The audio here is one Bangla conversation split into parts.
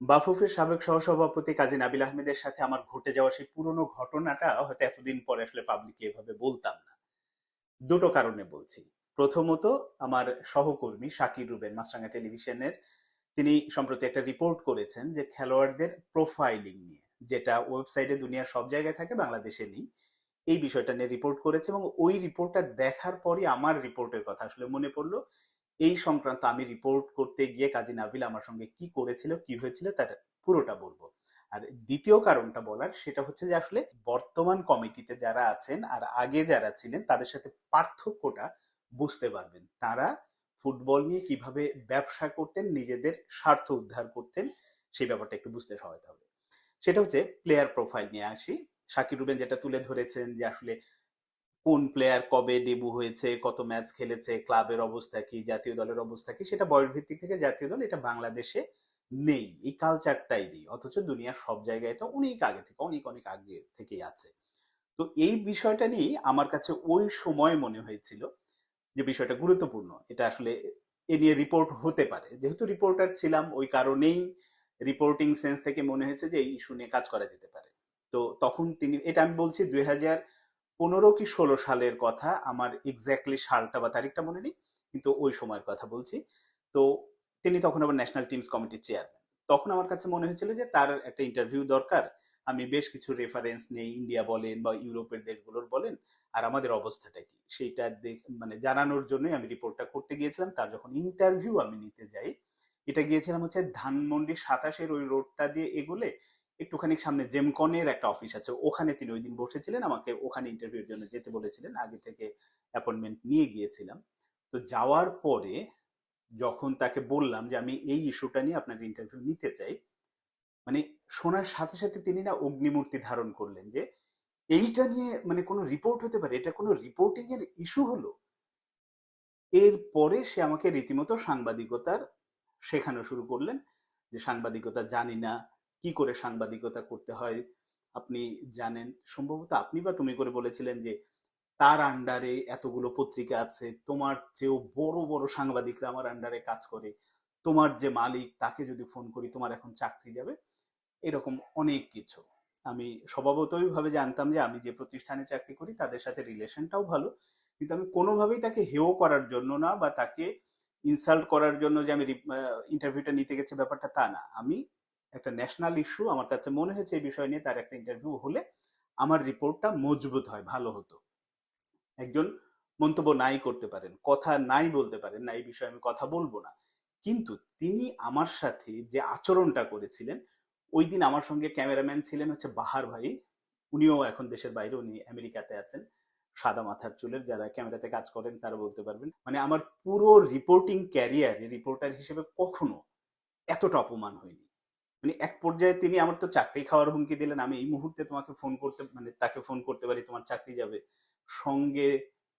বাফুফের সাবেক সহসভাপতি কাজী নাবিল আহমেদের সাথে আমার ঘটে যাওয়া সেই পুরনো ঘটনাটা হয়তো এতদিন পরে আসলে পাবলিকলি এভাবে বলতাম না। দুটো কারণে বলছি। প্রথমত, আমার সহকর্মী শাকির রুবেন মাছরাঙ্গা টেলিভিশনের, তিনি সম্প্রতি একটা রিপোর্ট করেছেন যে খেলোয়াড়দের প্রোফাইলিং নিয়ে, যেটা ওয়েবসাইটে দুনিয়ার সব জায়গায় থাকে, বাংলাদেশে নেই। এই বিষয়টা নিয়ে রিপোর্ট করেছে এবং ওই রিপোর্টটা দেখার পরই আমার রিপোর্টের কথা আসলে মনে পড়ল এই সংক্রান্ত আমি রিপোর্ট করতে গিয়ে কাজী নাবিল আমার সঙ্গে কি করেছিল, কি হয়েছিল তার পুরোটা বলব। আর দ্বিতীয় কারণটা বলার সেটা হচ্ছে যে আসলে বর্তমান কমিটিতে যারা আছেন আর আগে যারা ছিলেন তাদের সাথে পার্থক্যটা বুঝতে পারবেন। তারা ফুটবল নিয়ে কীভাবে ব্যবসা করতেন, নিজেদের স্বার্থ উদ্ধার করতেন, সেই ব্যাপারটা একটু বুঝতে সহায়তা হবে। সেটা হচ্ছে প্লেয়ার প্রোফাইল নিয়ে আসি। শাকির রুবেন যেটা তুলে ধরেছেন যে আসলে কোন প্লেয়ার কবে ডেবু হয়েছে, কত ম্যাচ খেলেছে ক্লাবের অবস্থা কি, জাতীয় দলের অবস্থা কি, সেটা বয়স ভিত্তিক থেকে জাতীয় দল এটা বাংলাদেশে নেই, এই কালচারটাই নেই, অথচ দুনিয়ার সব জায়গায় এটা অনেক আগে থেকে, অনেক অনেক আগে থেকেই আছে। তো এই বিষয়টা নিয়ে আমার কাছে ওই সময় মনে হয়েছিল যে বিষয়টা গুরুত্বপূর্ণ, এটা আসলে এ নিয়ে রিপোর্ট হতে পারে। যেহেতু রিপোর্টার ছিলাম, ওই কারণেই রিপোর্টিং সেন্স থেকে মনে হয়েছে যে এই ইস্যু নিয়ে কাজ করা যেতে পারে। তো তখন তিনি, এটা আমি বলছি দুই হাজার পনেরো কি ষোলো সালের কথা, আমার এক্স্যাক্টলি সালটা বা তারিখটা মনে নেই, কিন্তু ওই সময়ের কথা বলছি। তো তিনি তখন আবার ন্যাশনাল টিমস কমিটির চেয়ারম্যান তখন আমার কাছে মনে হয়েছিল যে তার একটা ইন্টারভিউ দরকার। আমি বেশ কিছু রেফারেন্স নেই ইন্ডিয়া বলেন বা ইউরোপের দেশগুলোর বলেন, আর আমাদের অবস্থাটা কি? সেইটা মানে জানানোর জন্যই আমি রিপোর্টটা করতে গিয়েছিলাম। তার যখন ইন্টারভিউ আমি নিতে যাই, এটা গিয়েছিলাম হচ্ছে ধানমন্ডি সাতাশের ওই রোডটা দিয়ে এগোলে একটুখানি সামনে জেমকনের একটা অফিস আছে। ওখানে তিনি ওই দিন বসেছিলেন, আমাকে ওখানে ইন্টারভিউর জন্য যেতে বলেছিলেন। আগে থেকে অ্যাপয়েন্টমেন্ট নিয়ে গিয়েছিলাম। তো যাওয়ার পরে যখন তাকে বললাম যে, আমি এই ইস্যুটা নিয়ে আপনার ইন্টারভিউ নিতে চাই মানে শোনার সাথে সাথে তিনি না অগ্নিমূর্তি ধারণ করলেন যে, এইটা নিয়ে মানে কোনো রিপোর্ট হতে পারে? এটা কোনো রিপোর্টিং এর ইস্যু হলো? এরপরে সে আমাকে রীতিমতো সাংবাদিকতার শেখানো শুরু করলেন যে, সাংবাদিকতা জানি না কি করে সাংবাদিকতা করতে হয় আপনি জানেন? সম্ভবত আপনি বা তুমি করে বলেছিলেন যে, তার আন্ডারে এতগুলো পত্রিকা আছে, তোমার চেয়েও বড় বড় সাংবাদিকরা আমার আন্ডারে কাজ করে, তোমার যে মালিক, তাকে যদি ফোন করি, তোমার এখন চাকরি যাবে? এরকম অনেক কিছু। আমি স্বভাবতই ভাবে জানতাম যে, আমি যে প্রতিষ্ঠানে চাকরি করি, তাদের সাথে রিলেশনটাও ভালো, কিন্তু আমি কোনোভাবেই তাকে হেও করার জন্য না বা তাকে ইনসাল্ট করার জন্য যে, আমি ইন্টারভিউটা নিতে গেছে ব্যাপারটা তা না। আমি একটা ন্যাশনাল ইস্যু আমার কাছে মনে হয়েছে এই বিষয় নিয়ে তার একটা ইন্টারভিউ হলে আমার রিপোর্টটা মজবুত হয়, ভালো হতো। একজন মন্তব্য নাই করতে পারেন, কথা নাই বলতে পারেন না, এই বিষয়ে আমি কথা বলব না। কিন্তু তিনি আমার সাথে যে আচরণটা করেছিলেন, ওই দিন আমার সঙ্গে ক্যামেরাম্যান ছিলেন হচ্ছে বাহার ভাই। উনিও এখন দেশের বাইরে উনি আমেরিকাতে আছেন। সাদা মাথার চুলের, যারা ক্যামেরাতে কাজ করেন তারা বলতে পারবেন। মানে আমার পুরো রিপোর্টিং ক্যারিয়ারে রিপোর্টার হিসেবে কখনো এতটা অপমান হয়নি। মানে এক পর্যায়ে তিনি আমার তো চাকরি খাওয়ার হুমকি দিলেন, আমি এই মুহূর্তে তোমাকে ফোন করতে মানে তাকে ফোন করতে পারি, তোমার চাকরি যাবে। সঙ্গে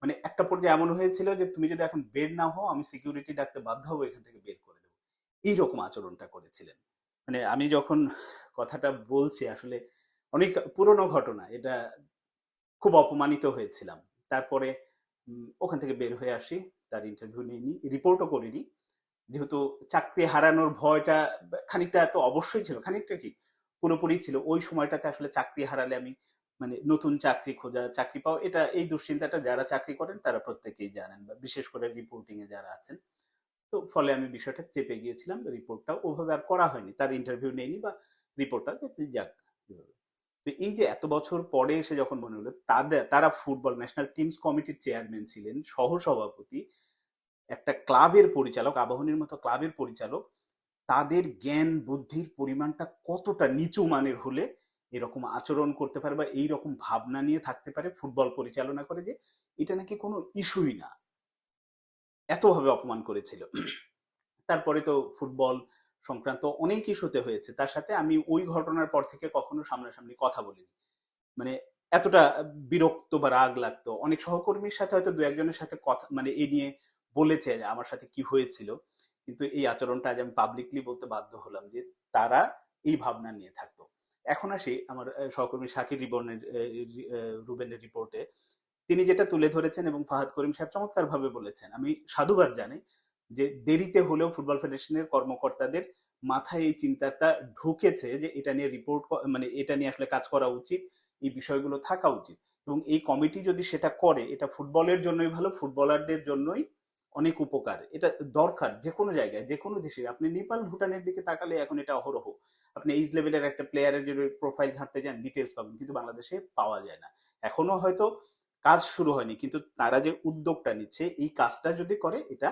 মানে একটা পর্যায়ে এমন হয়েছিল যে তুমি যদি এখন বের না হও, আমি সিকিউরিটি ডাকতে বাধ্য হব, এখান থেকে বের করে দেবো। এইরকম আচরণটা করেছিলেন। মানে আমি যখন কথাটা বলছি, আসলে অনেক পুরনো ঘটনা, এটা খুব অপমানিত হয়েছিলাম। তারপরে ওখান থেকে বের হয়ে আসি, তার ইন্টারভিউ নিইনি রিপোর্টও করিনি। যেহেতু চাকরি হারানোর ভয়টা খানিকটা তো অবশ্যই ছিল, খানিকটা কি পুরোপুরি ছিল। ওই সময়টাতে আসলে চাকরি হারালে আমি মানে নতুন চাকরি খোঁজা, চাকরি পাওয়া, এটা এই দুশ্চিন্তাটা যারা চাকরি করেন তারা প্রত্যেকেই জানেন বা বিশেষ করে রিপোর্টিং এ যারা আছেন। তো ফলে আমি বিষয়টা চেপে গিয়েছিলাম রিপোর্টটা ওভাবে আর করা হয়নি। তার ইন্টারভিউ নেয়নি বা রিপোর্টটা যাক। তো এই যে এত বছর পরে এসে যখন মনে হলো তাদের তারা ফুটবল ন্যাশনাল টিমস কমিটির চেয়ারম্যান ছিলেন সহ সভাপতি একটা ক্লাবের পরিচালক, আবাহনীর মতো ক্লাবের পরিচালক, তাদের জ্ঞান, বুদ্ধির পরিমাণটা কতটা নিচু মানের হলে এরকম আচরণ করতে পারে বা এই রকম ভাবনা নিয়ে থাকতে পারে, ফুটবল পরিচালনা করে যে এটা নাকি কোনো ইস্যুই না। এতভাবে অপমান করেছিল। তারপরে তো ফুটবল সংক্রান্ত অনেক ইস্যুতে হয়েছে। তার সাথে আমি ওই ঘটনার পর থেকে কখনো সামনাসামনি কথা বলিনি। মানে এতটা বিরক্ত বা রাগ লাগতো। অনেক সহকর্মীর সাথে হয়তো দু একজনের সাথে কথা মানে এ নিয়ে বলেছে আমার সাথে কি হয়েছিল। কিন্তু এই আচরণটা আজ আমি পাবলিকলি বলতে বাধ্য হলাম যে তারা এই ভাবনা নিয়ে থাকতো। এখন আসি আমার সহকর্মী শাকির রিবনের রুবেনের রিপোর্টে তিনি যেটা তুলে ধরেছেন এবং ফাহাদ করিম সাহেব চমৎকার ভাবে বলেছেন, আমি সাধুবাদ জানি যে দেরিতে হলেও ফুটবল ফেডারেশনের কর্মকর্তাদের মাথায় এই চিন্তাটা ঢুকেছে যে এটা নিয়ে রিপোর্ট মানে এটা নিয়ে আসলে কাজ করা উচিত, এই বিষয়গুলো থাকা উচিত। এবং এই কমিটি যদি সেটা করে, এটা ফুটবলের জন্যই ভালো, ফুটবলারদের জন্যই অনেক উপকার। এটা দরকার যে কোনো জায়গায় যে কোনো দেশে আপনি নেপাল, ভুটানের দিকে তাকালে এখন এটা অহরহ। আপনি এইজ লেভেলের একটা প্লেয়ারের যদি প্রোফাইল ঘাঁটতে যান ডিটেলস পাবেন, কিন্তু বাংলাদেশে পাওয়া যায় না। এখনও হয়তো কাজ শুরু হয়নি, কিন্তু তারা যে উদ্যোগটা নিচ্ছে, এই কাজটা যদি করে, এটা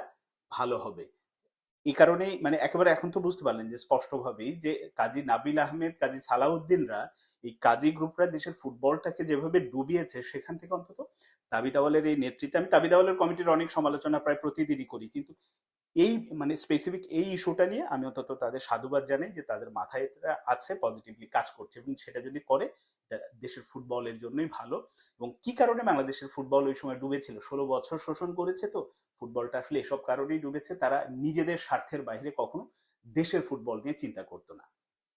ভালো হবে। এই কারণেই মানে একেবারে এখন তো বুঝতে পারলেন যে স্পষ্টভাবেই যে কাজী নাবিল আহমেদ, কাজী সালাউদ্দিনরা এই কাজী গ্রুপরা দেশের ফুটবলটাকে যেভাবে ডুবিয়েছে সেখান থেকে অন্তত তাবিদাওয়ালের এই নেতৃত্বে, আমি তাবিদাওয়ালের কমিটির অনেক সমালোচনা প্রায় প্রতিদিনই করি। কিন্তু এই মানে স্পেসিফিক এই ইস্যুটা নিয়ে আমি অন্তত তাদের সাধুবাদ জানাই যে তাদের মাথায় আছে পজিটিভলি কাজ করছে এবং সেটা যদি করে দেশের ফুটবলের জন্যই ভালো। এবং কি কারণে বাংলাদেশের ফুটবল ওই সময় ডুবেছিল? ষোলো বছর শোষণ করেছে তো ফুটবলটা আসলে এসব কারণেই ডুবেছে, তারা নিজেদের স্বার্থের বাইরে কখনো দেশের ফুটবল নিয়ে চিন্তা করতো না।